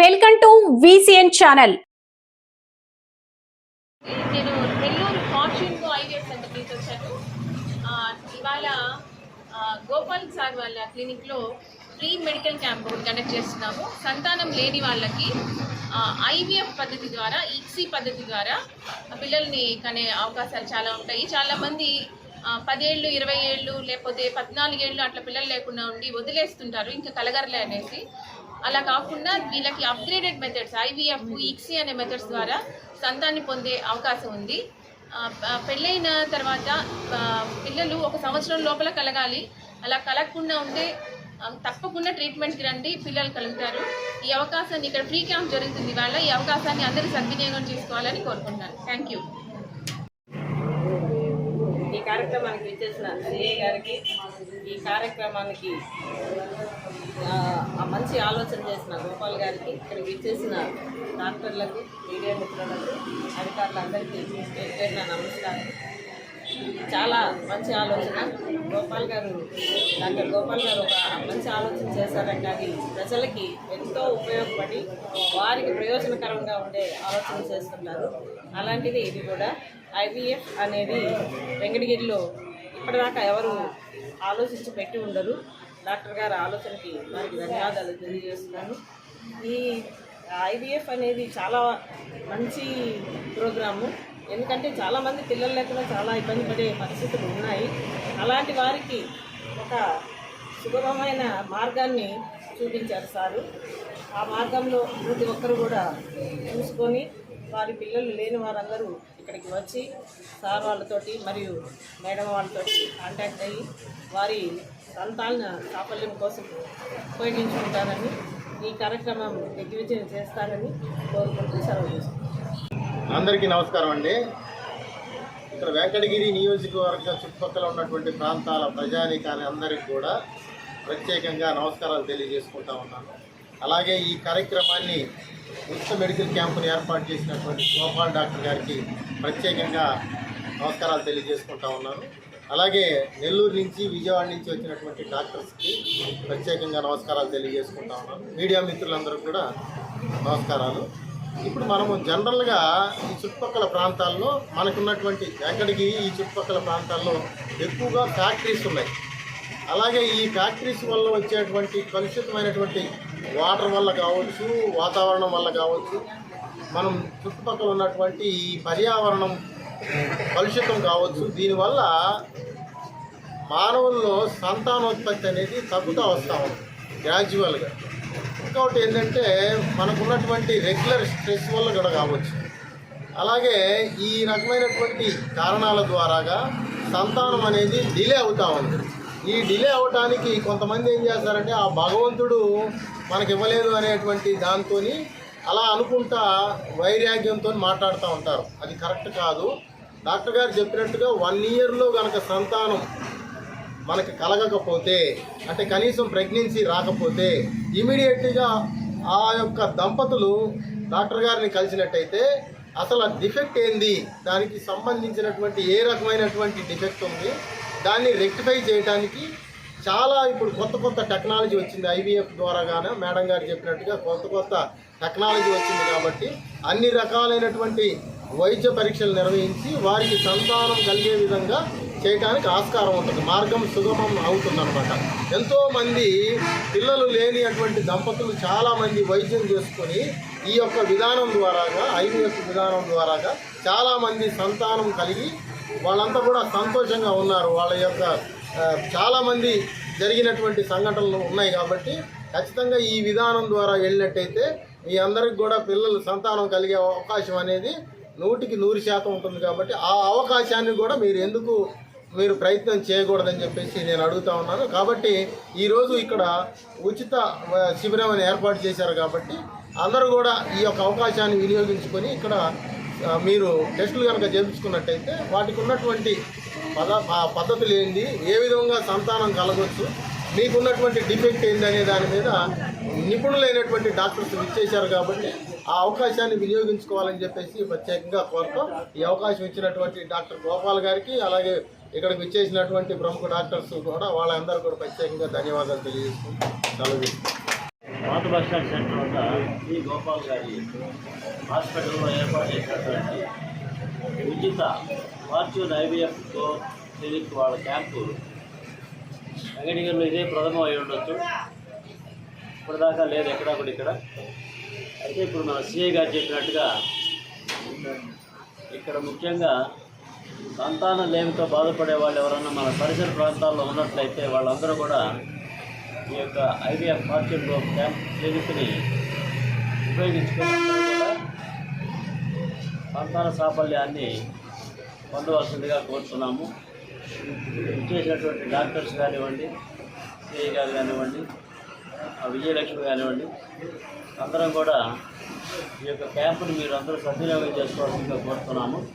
Welcome to VCN channel. నేను Nellore fortune IVF centre నుంచి వచ్చాను. ఇవాళ గోపాల్ సార్ వాళ్ళ క్లినిక్లో ఫ్రీ మెడికల్ క్యాంప్ కండక్ట్ చేస్తున్నాము. సంతానం లేని వాళ్ళకి ఐవీఎఫ్ పద్ధతి ద్వారా ఈక్సీ పద్ధతి ద్వారా పిల్లల్ని కనే అవకాశాలు చాలా ఉంటాయి. చాలామంది ఆ, పదేళ్ళు ఇరవై ఏళ్ళు లేకపోతే పద్నాలుగేళ్ళు అట్లా పిల్లలు లేకుండా ఉండి వదిలేస్తుంటారు. ఇంకా కలగరలే అనేసి. అలా కాకుండా వీళ్ళకి అప్గ్రేడెడ్ మెథడ్స్ ఐవీఎఫ్ ఈక్సీ అనే మెథడ్స్ ద్వారా సంతాన్ని పొందే అవకాశం ఉంది. పెళ్ళైన తర్వాత పిల్లలు ఒక సంవత్సరం లోపల కలగాలి. అలా కలగకుండా ఉంటే తప్పకుండా ట్రీట్మెంట్కి రండి పిల్లలు కలుగుతారు. ఈ అవకాశాన్ని ఇక్కడ ఫ్రీ క్యాంప్ జరుగుతుంది. వాళ్ళ ఈ అవకాశాన్ని అందరూ సద్వినియోగం చేసుకోవాలని కోరుకుంటున్నాను. థ్యాంక్ యూ కార్యక్రమానికి విచ్చేసిన సిఏ గారికి ఈ కార్యక్రమానికి ఆ, మంచి ఆలోచన చేసిన గోపాల్ గారికి ఇక్కడికి విచ్చేసిన డాక్టర్లకు మీడియా మిత్రులకు అధికారులందరికీ పేరు నమస్కారం. చాలా మంచి ఆలోచన. గోపాల్ గారు డాక్టర్ గోపాల్ గారు ఒక మంచి ఆలోచన చేశారని కానీ ప్రజలకి ఎంతో ఉపయోగపడి వారికి ప్రయోజనకరంగా ఉండే ఆలోచన చేస్తున్నారు అలాంటిది ఇది కూడా ఐవీఎఫ్ అనేది వెంకటగిరిలో ఇప్పటిదాకా ఎవరు ఆలోచించి పెట్టి ఉండరు. డాక్టర్ గారి ఆలోచనకి వారికి ధన్యవాదాలు తెలియజేస్తున్నాను. ఈ ఐవీఎఫ్ అనేది చాలా మంచి ప్రోగ్రాము. ఎందుకంటే చాలామంది పిల్లలు లేకుండా చాలా ఇబ్బంది పడే పరిస్థితులు ఉన్నాయి. అలాంటి వారికి ఒక సుగమమైన మార్గాన్ని చూపించారు సారు. ఆ మార్గంలో ప్రతి ఒక్కరు కూడా చూసుకొని వారి పిల్లలు లేని వారందరూ ఇక్కడికి వచ్చి సార్ వాళ్ళతోటి మరియు మేడం వాళ్ళతోటి కాంటాక్ట్ అయ్యి వారి సంతాన సాఫల్యం కోసం ఉపయోగించుకుంటారని ఈ కార్యక్రమం దిగ్విజయం చేస్తారని కోరుకుంటూ సెలవు తీసుకుంటాను అందరికీ నమస్కారం అండి. ఇక్కడ వెంకటగిరి నియోజకవర్గ చుట్టుపక్కల ఉన్నటువంటి ప్రాంతాల ప్రజానీకాన్ని అందరికీ కూడా ప్రత్యేకంగా నమస్కారాలు తెలియజేసుకుంటా ఉన్నాను. అలాగే ఈ కార్యక్రమాన్ని ఉచిత మెడికల్ క్యాంపును ఏర్పాటు చేసినటువంటి గోపాల్ డాక్టర్ గారికి ప్రత్యేకంగా నమస్కారాలు తెలియజేసుకుంటా ఉన్నాను. అలాగే నెల్లూరు నుంచి విజయవాడ నుంచి వచ్చినటువంటి డాక్టర్స్కి ప్రత్యేకంగా నమస్కారాలు తెలియజేసుకుంటా ఉన్నాను. మీడియా మిత్రులందరూ కూడా నమస్కారాలు. ఇప్పుడు మనము జనరల్గా ఈ చుట్టుపక్కల ప్రాంతాల్లో మనకున్నటువంటి ఎక్కడికి ఈ చుట్టుపక్కల ప్రాంతాల్లో ఎక్కువగా ఫ్యాక్టరీస్ ఉన్నాయి. అలాగే ఈ ఫ్యాక్టరీస్ వల్ల వచ్చేటువంటి కలుషితమైనటువంటి వాటర్ వల్ల కావచ్చు వాతావరణం వల్ల కావచ్చు మనం చుట్టుపక్కల ఉన్నటువంటి ఈ పర్యావరణం కలుషితం కావచ్చు. దీనివల్ల మానవుల్లో సంతానోత్పత్తి అనేది తగ్గుతూ వస్తూ ఉంది గ్రాడ్యువల్గా ఇంకొకటి ఏంటంటే మనకున్నటువంటి రెగ్యులర్ స్ట్రెస్ వల్ల కూడా కావచ్చు. అలాగే ఈ రకమైనటువంటి కారణాల ద్వారాగా సంతానం అనేది డిలే అవుతూ ఉంది. ఈ డిలే అవటానికి కొంతమంది ఏం చేస్తారంటే ఆ భగవంతుడు మనకి ఇవ్వలేదు అనేటువంటి దాంతో అలా అనుకుంటా వైరాగ్యంతో మాట్లాడుతూ ఉంటారు. అది కరెక్ట్ కాదు. డాక్టర్ గారు చెప్పినట్టుగా వన్ ఇయర్లో కనుక సంతానం మనకు కలగకపోతే అంటే కనీసం ప్రెగ్నెన్సీ రాకపోతే ఇమీడియట్గా ఆ యొక్క దంపతులు డాక్టర్ గారిని కలిసినట్టయితే అసలు ఆ డిఫెక్ట్ ఏంది? దానికి సంబంధించినటువంటి ఏ రకమైనటువంటి డిఫెక్ట్ ఉంది? దాన్ని రెక్టిఫై చేయడానికి చాలా ఇప్పుడు కొత్త కొత్త టెక్నాలజీ వచ్చింది. ఐవీఎఫ్ ద్వారాగానే మేడం గారు చెప్పినట్టుగా కొత్త కొత్త టెక్నాలజీ వచ్చింది కాబట్టి అన్ని రకాలైనటువంటి వైద్య పరీక్షలు నిర్వహించి వారికి సంతానం కలిగే విధంగా చేయడానికి ఆస్కారం ఉంటుంది. మార్గం సుగమం అవుతుందన్నమాట. ఎంతోమంది పిల్లలు లేని అటువంటి దంపతులు చాలామంది వైద్యం చేసుకొని ఈ యొక్క విధానం ద్వారాగా ఐవీఎఫ్ విధానం ద్వారాగా చాలామంది సంతానం కలిగి వాళ్ళంతా కూడా సంతోషంగా ఉన్నారు. వాళ్ళ యొక్క చాలామంది జరిగినటువంటి సంఘటనలు ఉన్నాయి కాబట్టి ఖచ్చితంగా ఈ విధానం ద్వారా వెళ్ళినట్టయితే మీ అందరికి కూడా పిల్లలు సంతానం కలిగే అవకాశం అనేది నూటికి నూరు శాతం ఉంటుంది కాబట్టి ఆ అవకాశాన్ని కూడా మీరు ఎందుకు మీరు ప్రయత్నం చేయకూడదని చెప్పేసి నేను అడుగుతా ఉన్నాను. కాబట్టి ఈరోజు ఇక్కడ ఉచిత శిబిరం అని ఏర్పాటు చేశారు కాబట్టి అందరూ కూడా ఈ యొక్క అవకాశాన్ని వినియోగించుకొని ఇక్కడ మీరు టెస్టులు కనుక చేయించుకున్నట్టయితే వాటికి ఉన్నటువంటి పద ఆ పద్ధతులు ఏంటి ఏ విధంగా సంతానం కలగవచ్చు మీకున్నటువంటి డిఫెక్ట్ ఏంటి అనే దాని మీద నిపుణులైనటువంటి డాక్టర్స్ ఇచ్చేశారు కాబట్టి ఆ అవకాశాన్ని వినియోగించుకోవాలని చెప్పేసి ప్రత్యేకంగా కోరుతాం ఈ అవకాశం ఇచ్చినటువంటి డాక్టర్ గోపాల్ గారికి అలాగే ఇక్కడికి ఇచ్చేసినటువంటి ప్రముఖ డాక్టర్స్ కూడా వాళ్ళందరూ కూడా ప్రత్యేకంగా ధన్యవాదాలు తెలియజేసుకుంటూ సెలవు మాతృభాష పాత సెంటర్ వద్ద శ్రీ గోపాల్ గారి హాస్పిటల్లో ఏర్పాటు చేసినటువంటి ఉచిత ఫార్చ్యూన్ ఐవీఎఫ్ క్లినిక్ వాళ్ళ క్యాంపు వెంకటగిరిలో ఇదే ప్రథమం అయి ఉండొచ్చు. ఇప్పటిదాకా లేదు ఎక్కడా కూడా ఇక్కడ. అయితే ఇప్పుడు మన సిఐ గారు చెప్పినట్టుగా ఇక్కడ ముఖ్యంగా సంతానం లేమితో బాధపడే వాళ్ళు ఎవరన్నా మన పరిసర ప్రాంతాల్లో ఉన్నట్లయితే వాళ్ళందరూ కూడా ఈ యొక్క ఐవీఎఫ్ ఫార్చ్యూన్ క్యాంప్ క్లినిక్ని ఉపయోగించుకుని కూడా సంతాన సాఫల్యాన్ని పొందవలసిందిగా కోరుతున్నాము. ఇచ్చేసినటువంటి డాక్టర్స్ కానివ్వండి సిఐ గారు కానివ్వండి విజయలక్ష్మి కానివ్వండి అందరం కూడా ఈ యొక్క క్యాంపుని మీరు అందరూ సద్వినియోగం చేసుకోవాల్సిందిగా కోరుతున్నాము.